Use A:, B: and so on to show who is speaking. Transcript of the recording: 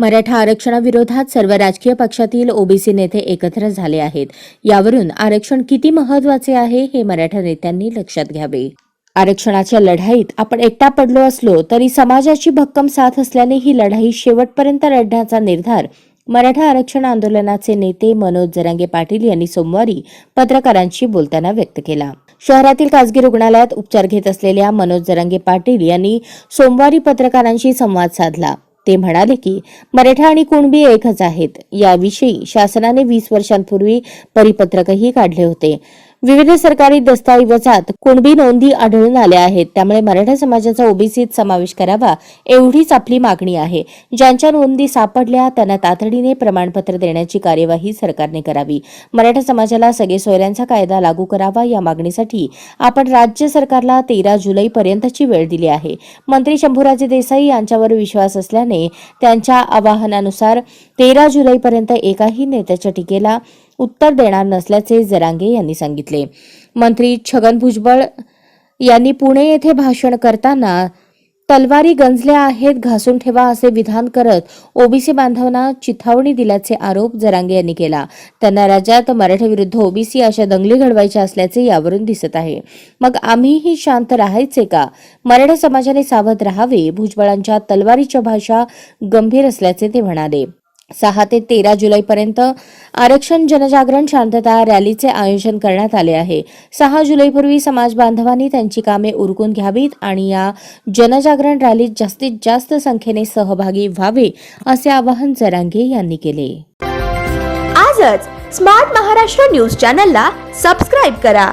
A: मराठा आरक्षणाविरोधात सर्व राजकीय पक्षातील ओबीसी नेते एकत्र झाले आहेत. यावरून आरक्षण किती महत्त्वाचे आहे हे मराठा नेत्यांनी लक्षात घ्यावे. आरक्षणाच्या लढाईत आपण एकटा पडलो असलो तरी समाजाची भक्कम साथ असल्याने ही लढाई शेवटपर्यंत लढण्याचा निर्धार मराठा आरक्षण आंदोलनाचे नेते मनोज जरांगे पाटील यांनी सोमवारी पत्रकारांशी बोलताना व्यक्त केला. शहरातील खासगी रुग्णालयात उपचार घेत असलेल्या मनोज जरांगे पाटील यांनी सोमवारी पत्रकारांशी संवाद साधला. ते म्हणाले की मराठा आणि कुणबी एकच आहेत. याविषयी शासनाने वीस वर्षांपूर्वी परिपत्रकही काढले होते. विविध सरकारी दस्तऐवजात कुणबी नोंदी आढळून आल्या आहेत. त्यामुळे मराठा समाजाचा ओबीसीत समावेश करावा एवढीच आपली मागणी आहे. ज्यांच्या नोंदी सापडल्या त्यांना तातडीने प्रमाणपत्र देण्याची कार्यवाही सरकारने करावी. मराठा समाजाला सगळे सोयऱ्यांचा कायदा लागू करावा या मागणीसाठी आपण राज्य सरकारला तेरा जुलै पर्यंतची वेळ दिली आहे. मंत्री शंभूराजे देसाई यांच्यावर विश्वास असल्याने त्यांच्या आवाहनानुसार तेरा जुलैपर्यंत एकाही नेत्याच्या टीकेला उत्तर देणार नसल्याचे जरांगे यांनी सांगितले. मंत्री छगन भुजबळ यांनी पुणे येथे भाषण करताना तलवारी गंजल्या आहेत घासून ठेवा असे विधान करत ओबीसी बांधवांना चिथावणी दिल्याचे आरोप जरांगे यांनी केला. त्यांना राज्यात मराठा विरुद्ध ओबीसी अशा दंगली घडवायच्या असल्याचे यावरून दिसत आहे. मग आम्हीही शांत राहायचे का? मराठा समाजाने सावध राहावे भुजबळांच्या तलवारीच्या भाषा गंभीर असल्याचे ते म्हणाले. सहा ते तेरा जुलैपर्यंत आरक्षण जनजागरण शांतता रॅलीचे आयोजन करण्यात आले आहे. सहा जुलैपूर्वी समाज बांधवांनी त्यांची कामे उरकून घ्यावीत आणि या जनजागरण रॅलीत जास्तीत जास्त संख्येने सहभागी व्हावे असे आवाहन जरांगे यांनी केले.
B: आजच स्मार्ट महाराष्ट्र न्यूज चॅनलला सबस्क्राईब करा.